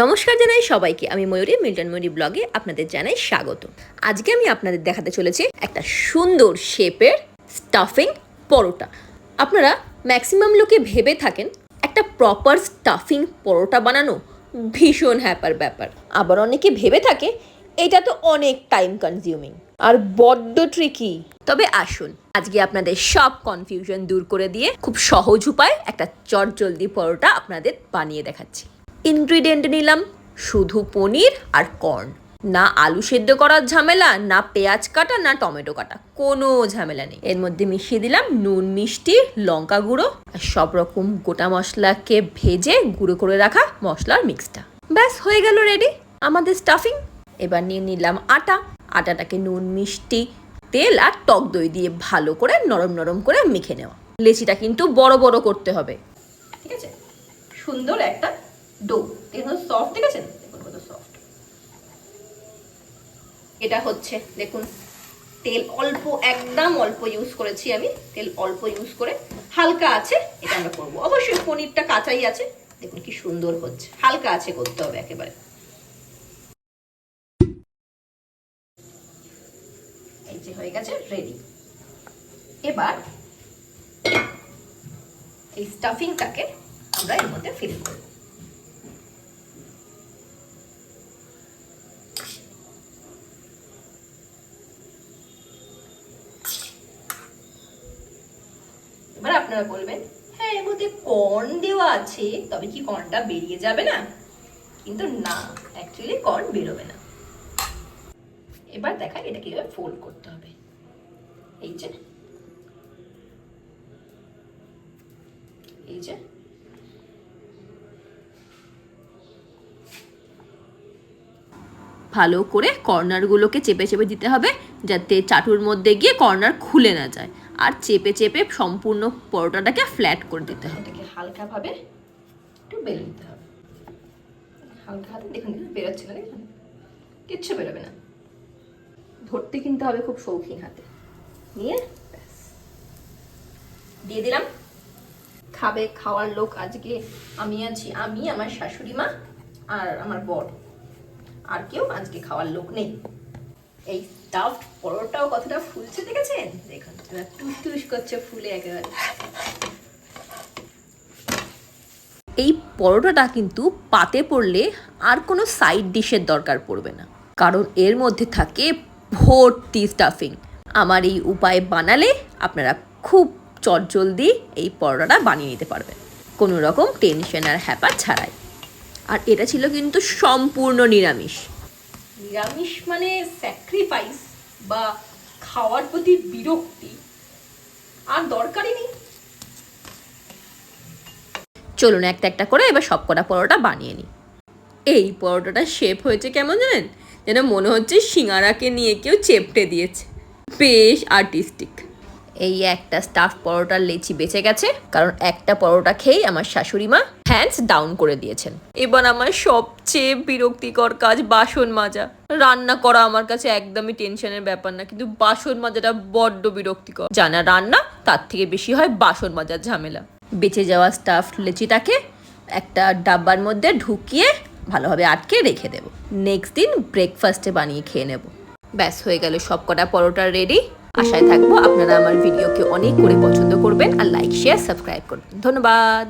নমস্কার জানাই সবাইকে। আমি ময়ূরী, মিল্টন ময়ূরী ব্লগে আপনাদের জানাই স্বাগত। আজকে আমি আপনাদের দেখাতে চলেছি একটা সুন্দর শেপের স্টাফিং পরোটা। আপনারা ম্যাক্সিমাম লোকে ভেবে থাকেন, একটা প্রপার স্টাফিং পরোটা বানানো ভীষণ হ্যাপার ব্যাপার। আবার অনেকে ভেবে থাকে, এটা তো অনেক টাইম কনজিউমিং আর বড্ড ট্রিকি তবে আসুন, আজকে আপনাদের সব কনফিউশন দূর করে দিয়ে খুব সহজ উপায় একটা চটজলদি পরোটা আপনাদের বানিয়ে দেখাচ্ছি। ইনগ্রিডিয়েন্ট নিলাম, শুধু পনির আর কর্ন। না আলু সেদ্ধ করার ঝামেলা, না পেঁয়াজ কাটা, না টমেটো কাটা, কোনো ঝামেলা নেই। এর মধ্যে মিশিয়ে দিলাম নুন, মিষ্টি, লঙ্কা গুঁড়ো আর সব রকম গোটা মশলাকে ভেজে গুঁড়ো করে রাখা মশলার মিক্সটা ব্যাস, হয়ে গেল রেডি আমাদের স্টাফিং এবার নিয়ে নিলাম আটা। আটাটাকে নুন, মিষ্টি, তেল আর টক দই দিয়ে ভালো করে নরম নরম করে মেখে নেওয়া। লেচিটা কিন্তু বড় বড় করতে হবে। ঠিক আছে? সুন্দর একটা ডো দেখুন সফট আছে? দেখুন কত সফট এটা হচ্ছে, দেখুন, তেল অল্প, একদম অল্প ইউজ করেছি আমি। তেল অল্প ইউজ করে হালকা আছে, এটা আমরা করব। অবশ্যই পনিরটা কাঁচাই আছে। দেখুন কি সুন্দর হচ্ছে। হালকা আছে করতে হবে একেবারে। এই যে হয়ে গেছে রেডি এবার এই স্টাফিংটাকে আমরা এর মধ্যে ফিল করব। আপনারা বলবেন হ্যাঁ এর মধ্যে কর্ন দেওয়া আছে, তবে কি কর্নটা বেরিয়ে যাবে না? কিন্তু না অ্যাকচুয়ালি কর্ন বেরোবে না। এবার দেখা এটা কীভাবে ফোল্ড করতে হবে। এই যে এই যে, ভালো করে কর্নারগুলোকে চেপে চেপে দিতে হবে, যাতে চাটুর মধ্যে গিয়ে কর্নার খুলে না যায়। আর চেপে চেপে সম্পূর্ণ পরোটাটাকে ফ্ল্যাট করে দিতে হবে। হালকাভাবে একটু বেলে নিতে হবে। হালকা হাতে দেখুন বেরোচ্ছে না, দেখুন। কিচ্ছু বেরোবে না। ধরতে কিনতে হবে খুব শৌখিন হাতে। নিয়ে দিয়ে দিলাম। খাবে, খাওয়ার লোক আজকে আমি আছি, আমি, আমার শাশুড়ি মা আর আমার বর। আর কেউ আজকে খাওয়ার লোক নেই। এই স্টাফড পরোটাও কতটা ফুলছে দেখেছেন? দেখুন, এবার টুস করছে ফুলে একেবারে। এই পরোটাটা কিন্তু পাতে পড়লে আর কোনো সাইড ডিশের দরকার পড়বে না। কারণ এর মধ্যে থাকে ভর্তি স্টাফিং আমার এই উপায়ে বানালে আপনারা খুব চটজলদি এই পরোটাটা বানিয়ে নিতে পারবেন। কোনো রকম টেনশন আর হ্যাপা ছাড়াই। আর এটা ছিল কিন্তু সম্পূর্ণ নিরামিষ। নিরামিষ মানে স্যাক্রিফাইস বা খাওয়ার প্রতি বিরক্তি। আর দরকারই নেই। চলুন একটা একটা করে এবার সব কটা পরোটা বানিয়ে নিই। এই পরোটাটা শেপ হয়েছে কেমন জানেন? যেন মনে হচ্ছে সিঙ্গারাকে নিয়ে কেউ চেপটে দিয়েছে। বেশ আর্টিস্টিক এই একটা স্টাফ পরোটার লেচি বেঁচে গেছে, কারণ একটা পরোটা খেয়েই আমার শাশুড়ি মা হ্যান্ডস ডাউন করে দিয়েছেন। এবার আমার সবচেয়ে বিরক্তিকর কাজ বাসন মাজা। রান্না করা আমার কাছে একদমই টেনশনের ব্যাপার না, কিন্তু বাসন মাজাটা বড্ড বিরক্তিকর। জানা রান্না, তার থেকে বেশি হয় বাসন মাজার ঝামেলা। বেঁচে যাওয়া স্টাফ লেচিটাকে একটা ডাব্বার মধ্যে ঢুকিয়ে ভালোভাবে আটকে রেখে দেবো। নেক্সট দিন ব্রেকফাস্টে বানিয়ে খেয়ে নেব। ব্যাস হয়ে গেল সব কটা পরোটা রেডি আশায় থাকব। আপনারা আমার ভিডিওকে অনেক করে পছন্দ করবেন আর লাইক শেয়ার সাবস্ক্রাইব করবেন। ধন্যবাদ।